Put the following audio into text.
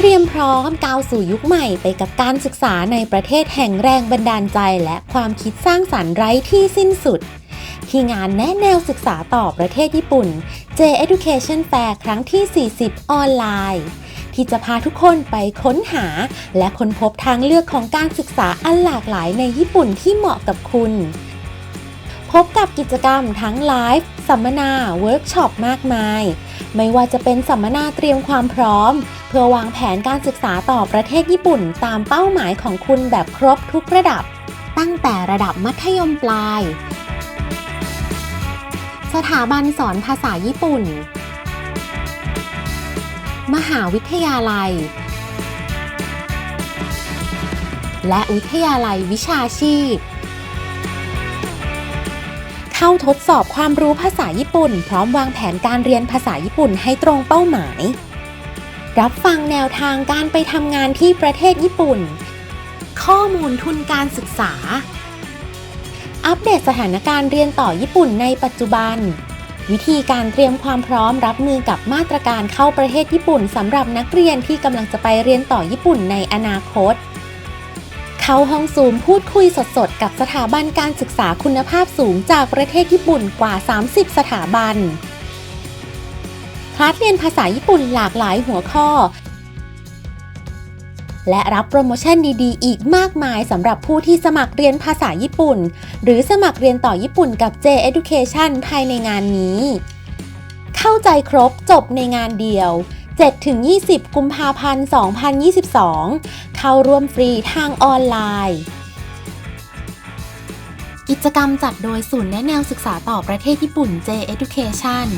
เตรียมพร้อมก้าวสู่ยุคใหม่ไปกับการศึกษาในประเทศแห่งแรงบันดาลใจ และความคิดสร้างสรรค์ไร้ที่สิ้นสุด ที่งานแนะแนวศึกษาต่อประเทศญี่ปุ่น J Education Fair ครั้งที่ 40 ออนไลน์ ที่จะพาทุกคนไปค้นหา และค้นพบทางเลือกของการศึกษาอันหลากหลายในญี่ปุ่นที่เหมาะกับคุณ พบกับกิจกรรมทั้งไลฟ์ สัมมนา เวิร์กช็อปมากมาย ไม่ว่าจะเป็นสัมมนาเตรียมความพร้อม เพื่อวางแผนการศึกษาต่อประเทศญี่ปุ่น ตามเป้าหมายของคุณแบบครบทุกระดับ ตั้งแต่ระดับมัธยมปลาย สถาบันสอนภาษาญี่ปุ่น มหาวิทยาลัย และวิทยาลัยวิชาชีพ เข้าทดสอบความรู้ภาษาญี่ปุ่น พร้อมวางแผนการเรียนภาษาญี่ปุ่นให้ตรงเป้าหมาย รับฟังแนวทางการไปทำงานที่ประเทศญี่ปุ่น ข้อมูลทุนการศึกษา อัปเดตสถานการณ์เรียนต่อญี่ปุ่นในปัจจุบัน วิธีการเตรียมความพร้อมรับมือกับมาตรการเข้าประเทศญี่ปุ่นสำหรับนักเรียนที่กำลังจะไปเรียนต่อญี่ปุ่นในอนาคต เข้าห้องซูมพูดคุยสดๆ กับสถาบันการศึกษาคุณภาพสูงจากประเทศญี่ปุ่นกว่า 30 สถาบัน คลาสเรียนภาษาญี่ปุ่นหลากหลายหัวข้อ และรับโปรโมชั่นดีๆ อีกมากมายสำหรับผู้ที่สมัครเรียนภาษาญี่ปุ่น หรือสมัครเรียนต่อญี่ปุ่นกับ J Education ภายในงานนี้ เข้าใจครบจบในงานเดียว 7-20 กุมภาพันธ์ 2022 เข้าร่วมฟรีทางออนไลน์ กิจกรรมจัดโดยศูนย์แนะแนวศึกษาต่อประเทศญี่ปุ่น J Education